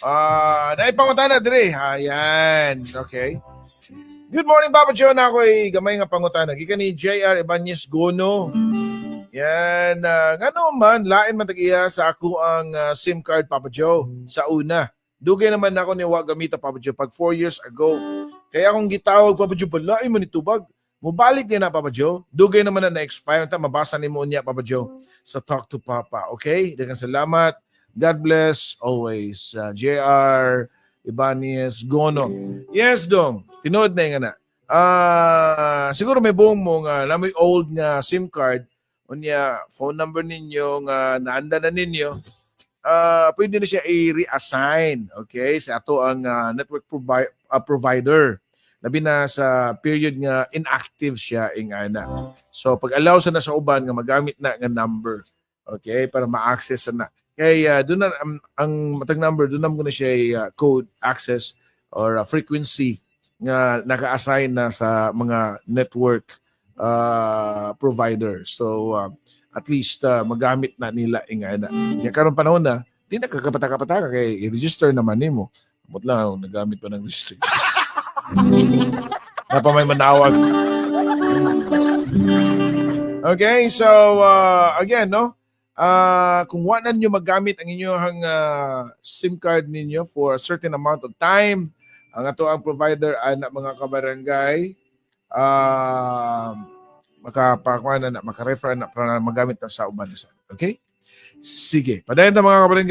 Ah, uh, naipangutana dire. Ayan. Okay. Good morning, Papa Joe. Na ako'y gamay nga pangutana. Gika ni JR Ibanez Gono. Yan. Uh, nga man, lain man tagiya sa ako ang uh, SIM card, Papa Joe, sa una. Dugay naman ako ni wa gamita, Papa Joe, pag 4 years ago. Kaya akong gitawag, Papa Joe, balay man itubag. Mubalik din na, Papa Joe. Dugay naman na na-expire. Ta, mabasa ni mo niya, Papa Joe, sa Talk to Papa. Okay? Dagang salamat. God bless always. Uh, JR Ibanez Gono. Yes, dong. Tinood na yung na. Ah, siguro may buong mo nga na may old nga SIM card unya phone number ninyo nga naanda na ninyo ah pwede na siya i-reassign okay sa ato ang ah, network provi- ah, provider labi na sa period nga inactive siya ing ana so pag allow sa na sa uban nga magamit na nga number okay para ma-access na kay uh, doon na ang, ang matag number doon na mo na siya ah, code access or ah, frequency nga naka-assign na sa mga network uh, provider. So uh, at least uh, magamit na nila inga na. Kaya karon panahon na, di na kakapata-kapata kay i-register naman nimo. Amot lang nagamit pa ng restrict. na pa may manawag. Okay, so uh, again, no? Uh, kung wanan nyo magamit ang inyong uh, SIM card ninyo for a certain amount of time, ang ato ang provider ana mga kabarangay, uh, makapakuha na, makarefer na para magamit na sa uban. Okay? Sige. Padayon ta mga kabarangay.